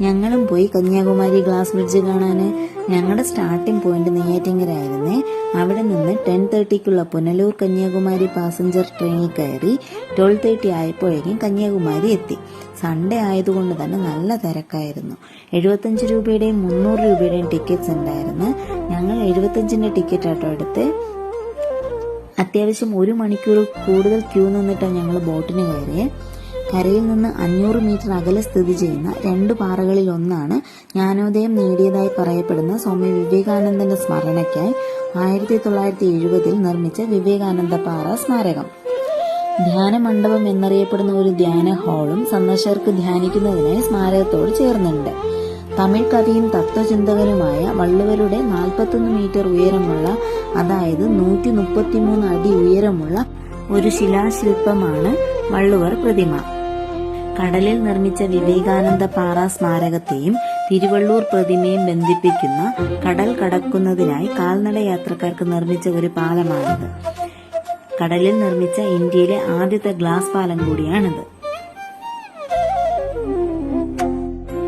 ഞങ്ങളും പോയി Kanyakumari glass bridge കാണാൻ ഞങ്ങളുടെ സ്റ്റാർട്ടിംഗ് പോയിന്റ് നെയ്യാറ്റിങ്കരായിരുന്നേ. അവിടെ നിന്ന് ടെൻ തേർട്ടിക്കുള്ള പുനലൂർ കന്യാകുമാരി പാസഞ്ചർ ട്രെയിനിൽ കയറി ട്വൽവ് തേർട്ടി ആയപ്പോഴേക്കും കന്യാകുമാരി എത്തി. സൺഡേ ആയതുകൊണ്ട് തന്നെ നല്ല തിരക്കായിരുന്നു. എഴുപത്തഞ്ച് രൂപയുടെയും മുന്നൂറ് രൂപയുടെയും ടിക്കറ്റ്സ് ഉണ്ടായിരുന്നു. ഞങ്ങൾ എഴുപത്തഞ്ചിന്റെ ടിക്കറ്റ് ആട്ടോ എടുത്ത് അത്യാവശ്യം ഒരു മണിക്കൂർ കൂടുതൽ ക്യൂ നിന്നിട്ടാണ് ഞങ്ങൾ ബോട്ടിന് കയറിയത് കരയിൽ നിന്ന് അഞ്ഞൂറ് മീറ്റർ അകലെ സ്ഥിതി ചെയ്യുന്ന രണ്ട് പാറകളിൽ ഒന്നാണ് ജ്ഞാനോദയം നേടിയതായി പറയപ്പെടുന്ന സ്വാമി വിവേകാനന്ദന്റെ സ്മരണയ്ക്കായി ആയിരത്തി തൊള്ളായിരത്തി എഴുപതിൽ നിർമ്മിച്ച വിവേകാനന്ദ പാറ സ്മാരകം. ധ്യാന മണ്ഡപം എന്നറിയപ്പെടുന്ന ഒരു ധ്യാന ഹാളും സന്ദർശകർക്ക് ധ്യാനിക്കുന്നതിനായി സ്മാരകത്തോട് ചേർന്നുണ്ട്. തമിഴ് കവിയും തത്വചിന്തകനുമായ വള്ളുവരുടെ നാൽപ്പത്തൊന്ന് മീറ്റർ ഉയരമുള്ള അതായത് നൂറ്റി മുപ്പത്തിമൂന്ന് അടി ഉയരമുള്ള ഒരു ശിലാശില്പമാണ് വള്ളുവർ പ്രതിമ. കടലിൽ നിർമ്മിച്ച വിവേകാനന്ദ പാറ സ്മാരകത്തെയും തിരുവള്ളൂർ പ്രതിമയും ബന്ധിപ്പിക്കുന്ന കടൽ കടക്കുന്നതിനായി കാൽനട യാത്രക്കാർക്ക് നിർമ്മിച്ച ഒരു പാലമാണിത്. കടലിൽ നിർമ്മിച്ച ഇന്ത്യയിലെ ആദ്യത്തെ ഗ്ലാസ് പാലം കൂടിയാണിത്.